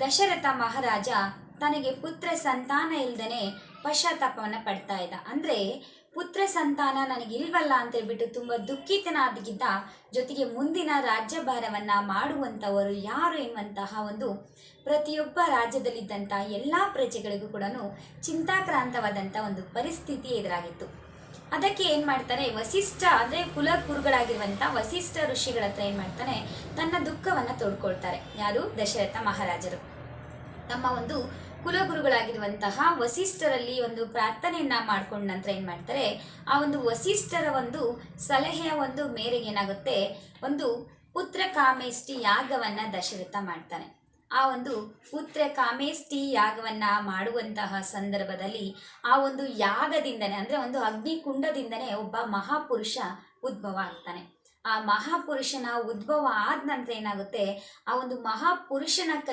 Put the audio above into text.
ದಶರಥ ಮಹಾರಾಜ ತನಗೆ ಪುತ್ರ ಸಂತಾನ ಇಲ್ಲದೇ ಪಶ್ಚಾತ್ತಾಪವನ್ನು ಪಡ್ತಾ ಇದ್ದ. ಅಂದರೆ ಪುತ್ರ ಸಂತಾನ ನನಗೆ ನನಗಿಲ್ವಲ್ಲ ಅಂತೇಳ್ಬಿಟ್ಟು ತುಂಬ ದುಃಖಿತನಾದಗಿದ್ದ ಜೊತೆಗೆ ಮುಂದಿನ ರಾಜ್ಯಭಾರವನ್ನ ಮಾಡುವಂಥವರು ಯಾರು ಎನ್ನುವಂತಹ ಒಂದು ಪ್ರತಿಯೊಬ್ಬ ರಾಜ್ಯದಲ್ಲಿದ್ದಂಥ ಎಲ್ಲ ಪ್ರಜೆಗಳಿಗೂ ಕೂಡ ಚಿಂತಾಕ್ರಾಂತವಾದಂಥ ಒಂದು ಪರಿಸ್ಥಿತಿ ಎದುರಾಗಿತ್ತು. ಅದಕ್ಕೆ ಏನು ಮಾಡ್ತಾರೆ, ವಸಿಷ್ಠ ಅಂದರೆ ಕುಲ ಗುರುಗಳಾಗಿರುವಂಥ ವಸಿಷ್ಠ ಋಷಿಗಳ ಹತ್ರ ಏನು ಮಾಡ್ತಾನೆ, ತನ್ನ ದುಃಖವನ್ನು ತೋಡ್ಕೊಳ್ತಾರೆ. ಯಾರು? ದಶರಥ ಮಹಾರಾಜರು. ತಮ್ಮ ಒಂದು ಕುಲಗುರುಗಳಾಗಿರುವಂತಹ ವಸಿಷ್ಠರಲ್ಲಿ ಒಂದು ಪ್ರಾರ್ಥನೆಯನ್ನ ಮಾಡ್ಕೊಂಡ ನಂತರ ಏನು ಮಾಡ್ತಾರೆ, ಆ ಒಂದು ವಸಿಷ್ಠರ ಒಂದು ಸಲಹೆಯ ಒಂದು ಮೇರೆಗೆ ಏನಾಗುತ್ತೆ, ಒಂದು ಪುತ್ರ ಕಾಮೇಷ್ಟಿ ಯಾಗವನ್ನ ದಶರಥ ಮಾಡ್ತಾನೆ. ಆ ಒಂದು ಪುತ್ರ ಕಾಮೇಷ್ಟಿ ಯಾಗವನ್ನ ಮಾಡುವಂತಹ ಸಂದರ್ಭದಲ್ಲಿ ಆ ಒಂದು ಯಾಗದಿಂದನೇ, ಅಂದರೆ ಒಂದು ಅಗ್ನಿಕುಂಡದಿಂದನೇ ಒಬ್ಬ ಮಹಾಪುರುಷ ಉದ್ಭವ ಆಗ್ತಾನೆ. ಆ ಮಹಾಪುರುಷನ ಉದ್ಭವ ಆದ ನಂತರ ಏನಾಗುತ್ತೆ? ಆ ಒಂದು ಮಹಾಪುರುಷನ